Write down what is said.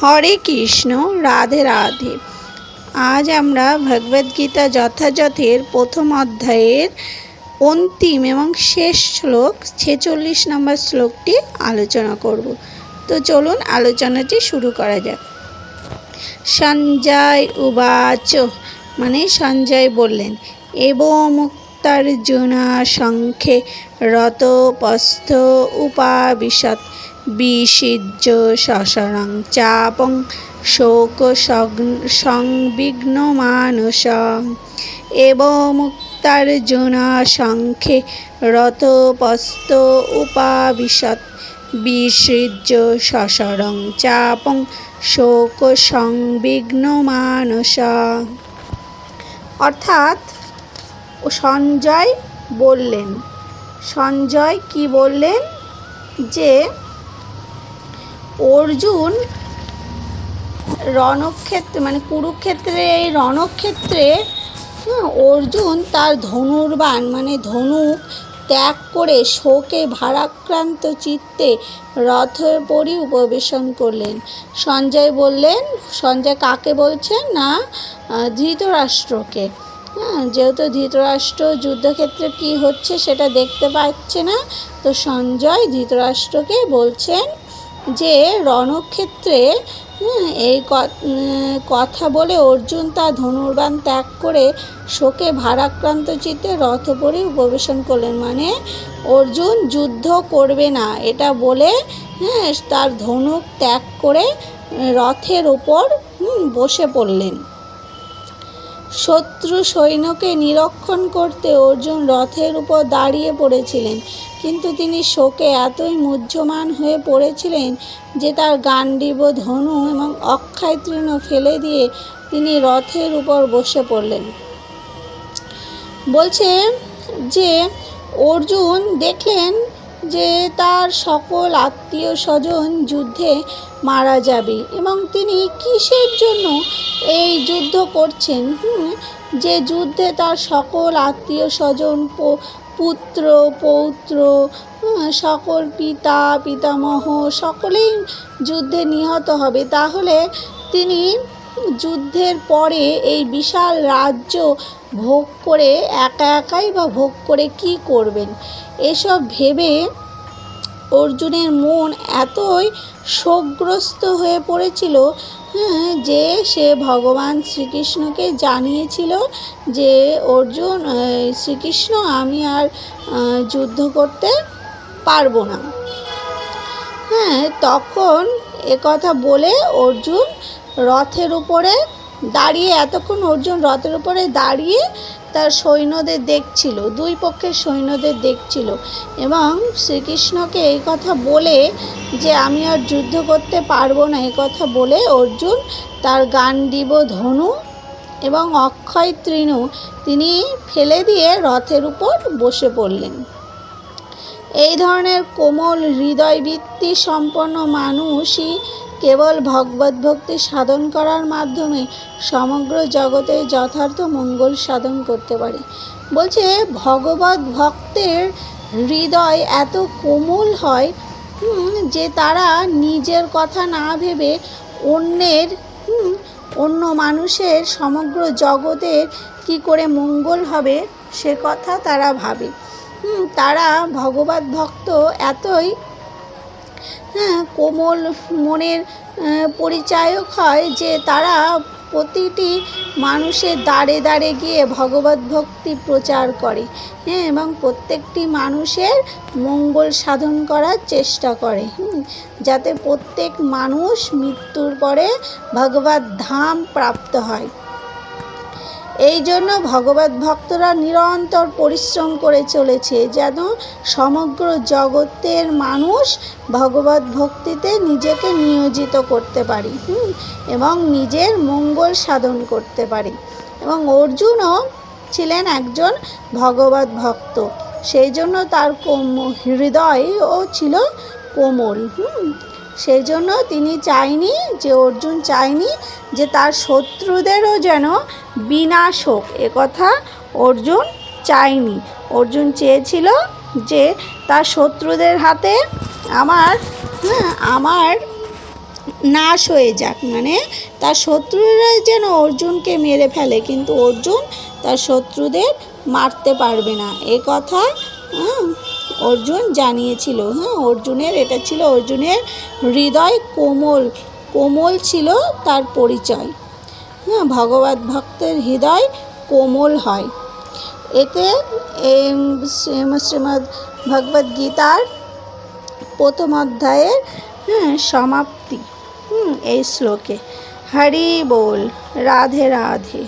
হরে কৃষ্ণ, রাধে রাধে। আজ আমরা ভগবদ্গীতা যথাযথের প্রথম অধ্যায়ের অন্তিম এবং শেষ শ্লোক, ছেচল্লিশ নম্বর শ্লোকটি আলোচনা করব। তো চলুন আলোচনাটি শুরু করা যাক। সঞ্জয় উবাচ মানে সঞ্জয় বললেন, এবং মুক্তার্জুনা সংখ্যে রতপস্থ উপাবিশত বিসিজ্য শশরং চাপং শোক সংবিঘ্ন মানস এবং মুক্তার্জুনা সংখ্যে রতপস্থ উপাবিশত বিসৃজ্য শশরং চাপং শোক সংবিঘ্ন মানস অর্থাৎ সঞ্জয় বললেন। সঞ্জয় কি বললেন? যে অর্জুন রণক্ষেত্রে মানে কুরুক্ষেত্রে, এই রণক্ষেত্রে অর্জুন তার ধনুর্বাণ মানে ধনুক ত্যাগ করে শোকে ভারাক্রান্ত চিত্তে রথের পরই উপবেশন করলেন। সঞ্জয় বললেন, সঞ্জয় কাকে বলছেন না? ধৃতরাষ্ট্রকে। হ্যাঁ যেহেতু ধৃতরাষ্ট্র যুদ্ধক্ষেত্রে কি হচ্ছে সেটা দেখতে পাচ্ছে না, তো সঞ্জয় ধৃতরাষ্ট্রকে বলছেন যে রণক্ষেত্রে এই কথা বলে অর্জুন তার ধনুর্বান ত্যাগ করে শোকে ভারাক্রান্ত চিত্তে রথপরে উপবেশন করলেন। মানে অর্জুন যুদ্ধ করবে না। এটা বলে হ্যাঁ তার ধনুক ত্যাগ করে রথের ওপর বসে পড়লেন। শত্রু সৈন্যকে নিরীক্ষণ করতে অর্জুন রথের উপর দাঁড়িয়ে পড়েছিলেন। কিন্তু তিনি শোকে এতই মুহ্যমান হয়ে পড়েছিলেন যে তার গান্ডীব ধনু এবং অক্ষয় তৃণ ফেলে দিয়ে তিনি রথের উপর বসে পড়লেন। বলছে যে, অর্জুন দেখলেন যে তার সকল আত্মীয় স্বজন যুদ্ধে মারা যাবে এবং তিনি কিসের জন্য এই যুদ্ধ করছেন যে যুদ্ধে তার সকল আত্মীয় স্বজন পুত্র, পৌত্র সকল পিতা, পিতামহ সকলেই যুদ্ধে নিহত হবে। তাহলে তিনি যুদ্ধের পরে এই বিশাল রাজ্য ভোগ করে একা একাই বা ভোগ করে কি করবেন? এসব ভেবে অর্জুনের মন এতই শোকগ্রস্ত হয়ে পড়েছিল হ্যাঁ, যে সে ভগবান শ্রীকৃষ্ণকে জানিয়েছিল যে অর্জুন শ্রীকৃষ্ণ আমি আর যুদ্ধ করতে পারব না। হ্যাঁ তখন কথা বলে অর্জুন রথের উপরে দাঁড়িয়ে এতক্ষণ অর্জুন রথের উপরে দাঁড়িয়ে তার সৈন্যদের দেখছিল, দুই পক্ষের সৈন্যদের দেখছিল এবং শ্রীকৃষ্ণকে এই কথা বলে যে, আমি আর যুদ্ধ করতে পারব না, এই কথা বলে অর্জুন তার গান্ডীব ধনু এবং অক্ষয় তৃণ, তিনি ফেলে দিয়ে রথের উপর বসে পড়লেন। এই ধরনের কোমল হৃদয় হৃদয়বৃত্তি সম্পন্ন মানুষই কেবল ভগবত ভক্তি সাধন করার মাধ্যমে সমগ্র জগতে যথার্থ মঙ্গল সাধন করতে পারে। বলছে, ভগবত ভক্তের হৃদয় এত কোমল হয় যে তারা নিজের কথা না ভেবে অন্যের অন্য মানুষের সমগ্র জগতের কি করে মঙ্গল হবে সে কথা তারা ভাবে। তারা ভগবত ভক্ত এতই কোমল মনের পরিচায়ক হয় যে তারা প্রতিটি মানুষের দাঁড়ে দাঁড়ে গিয়ে ভগবত ভক্তি প্রচার করে হ্যাঁ এবং প্রত্যেকটি মানুষের মঙ্গল সাধন করার চেষ্টা করে যাতে প্রত্যেক মানুষ মৃত্যুর পরে ভগবত ধাম প্রাপ্ত হয়। এই জন্য ভগবত ভক্তরা নিরন্তর পরিশ্রম করে চলেছে যেন সমগ্র জগতের মানুষ ভগবত ভক্তিতে নিজেকে নিয়োজিত করতে পারি এবং নিজের মঙ্গল সাধন করতে পারি। এবং অর্জুনও ছিলেন একজন ভগবত ভক্ত সেই জন্য তার কোম- হৃদয়ও ছিল কোমল, হুম। সেই জন্য তিনি চাইনি যে অর্জুন চাইনি যে তার শত্রুদেরও যেন বিনাশ হোক। একথা অর্জুন চাইনি। অর্জুন চেয়েছিল যে তার শত্রুদের হাতে আমার হ্যাঁ আমার নাশ হয়ে যাক। মানে তার শত্রুরা যেন অর্জুনকে মেরে ফেলে কিন্তু অর্জুন তার শত্রুদের মারতে পারবে না। এ কথা হ্যাঁ, অর্জুন জানিয়েছিল হ্যাঁ অর্জুনের, এটা ছিল অর্জুনের হৃদয় কোমল কোমল ছিল তার পরিচয়। হ্যাঁ ভগবত ভক্তের হৃদয় কোমল হয়। এতে শ্রীমদ্ ভগবদ গীতার প্রথম অধ্যায়ের হ্যাঁ সমাপ্তি, হুম, এই শ্লোকে। হরি বল, রাধে রাধে।